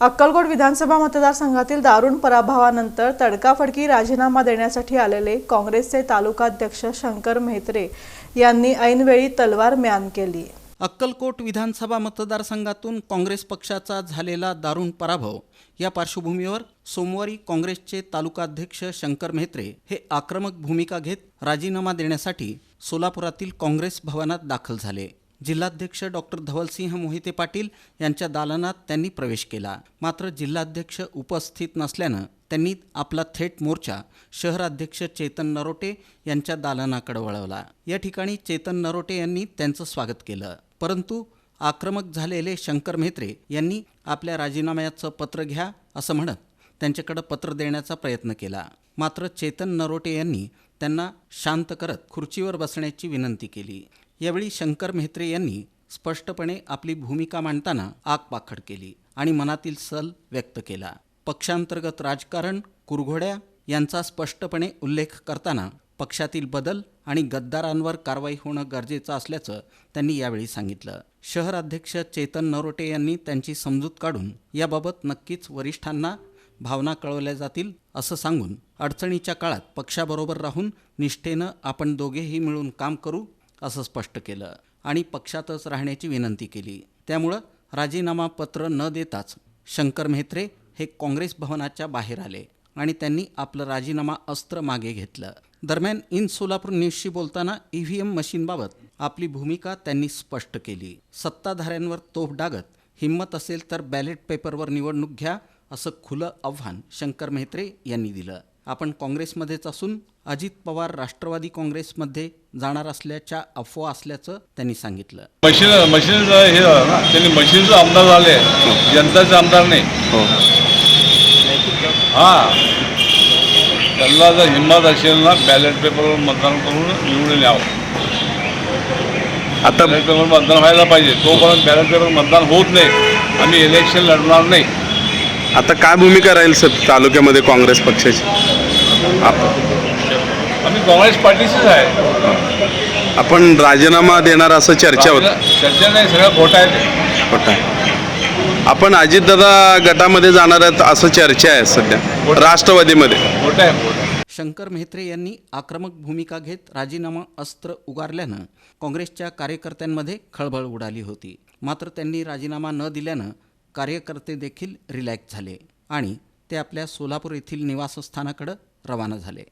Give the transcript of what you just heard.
अक्कलकोट विधानसभा मतदारसंघातील दारुण पराभवानंतर तडकाफडकी राजीनामा देण्यासाठी आलेले काँग्रेसचे तालुकाध्यक्ष शंकर मेहत्रे यांनी ऐनवेळी तलवार म्यान केली. अक्कलकोट विधानसभा मतदारसंघातून काँग्रेस पक्षाचा झालेला दारुण पराभव. या पार्श्वभूमीवर सोमवारी काँग्रेसचे तालुकाध्यक्ष शंकर मेहत्रे हे आक्रमक भूमिका घेत राजीनामा देण्यासाठी सोलापुरातील काँग्रेस भवनात दाखल झाले. जिल्हाध्यक्ष डॉक्टर धवलसिंह मोहिते पाटील यांच्या दालनात त्यांनी प्रवेश केला. मात्र जिल्हाध्यक्ष उपस्थित नसल्यानं त्यांनी आपला थेट मोर्चा शहराध्यक्ष चेतन नरोटे यांच्या दालनाकडे वळवला. या ठिकाणी चेतन नरोटे यांनी त्यांचं स्वागत केलं. परंतु आक्रमक झालेले शंकर म्हेत्रे यांनी आपल्या राजीनाम्याचं पत्र घ्या असं म्हणत त्यांच्याकडं पत्र देण्याचा प्रयत्न केला. मात्र चेतन नरोटे यांनी त्यांना शांत करत खुर्चीवर बसण्याची विनंती केली. यावेळी शंकर म्हेत्रे यांनी स्पष्टपणे आपली भूमिका मांडताना आगपाखड केली आणि मनातील सल व्यक्त केला. पक्षांतर्गत राजकारण कुरघोड्या यांचा स्पष्टपणे उल्लेख करताना पक्षातील बदल आणि गद्दारांवर कारवाई होणं गरजेचं असल्याचं त्यांनी यावेळी सांगितलं. शहर अध्यक्ष चेतन नरोटे यांनी त्यांची समजूत काढून याबाबत नक्कीच वरिष्ठांना भावना कळवल्या जातील असं सांगून अडचणीच्या काळात पक्षाबरोबर राहून निष्ठेनं आपण दोघेही मिळून काम करू असं स्पष्ट केलं आणि पक्षातच राहण्याची विनंती केली. त्यामुळं राजीनामा पत्र न देताच शंकर म्हेत्रे हे काँग्रेस भवनाच्या बाहेर आले आणि त्यांनी आपलं राजीनामा अस्त्र मागे घेतलं. दरम्यान इन सोलापूर न्यूजशी बोलताना ई व्ही एम मशीनबाबत आपली भूमिका त्यांनी स्पष्ट केली. सत्ताधाऱ्यांवर तोफ डागत हिंमत असेल तर बॅलेट पेपरवर निवडणूक घ्या असं खुलं आव्हान शंकर मेहत्रे यांनी दिलं. आपण काँग्रेसमध्येच असून अजित पवार राष्ट्रवादी काँग्रेसमध्ये जाणार असल्याच्या अफवा असल्याचं त्यांनी सांगितलं. मशीन मशीनचं हे ना त्यांनी मशीनचं आमदार झाले जनताचे आमदार नाही. हा. त्यांना जर हिंमत असेल ना बॅलेट पेपरवर मतदान करून निवडून यावं. आता बॅलेट पेपर मतदान व्हायला पाहिजे. तोपर्यंत बॅलेट पेपर मतदान होत नाही. आम्ही इलेक्शन लढणार नाही. आता काय भूमिका राहील सर तालुक्यामध्ये काँग्रेस पक्षाची? आप- आम्ही काँग्रेस पार्टीचीच आहे. आपण राजीनामा देणार असं चर्चा होत. चर्चा नाही सगळं खोटं आहे ते. होता आपण अजितदादा गटामध्ये जाणार आहेत असं चर्चा आहे सध्या राष्ट्रवादीमध्ये. खोटं आहे. खोटं शंकर मेहत्रे यांनी आक्रमक भूमिका घेत राजीनामा अस्त्र उगारल्यानं काँग्रेसच्या कार्यकर्त्यांमध्ये खळबळ उडाली होती. मात्र त्यांनी राजीनामा न दिल्यानं कार्यकर्ते देखील रिलॅक्स झाले आणि ते आपल्या सोलापूर येथील निवासस्थानाकडं रवाना झाले.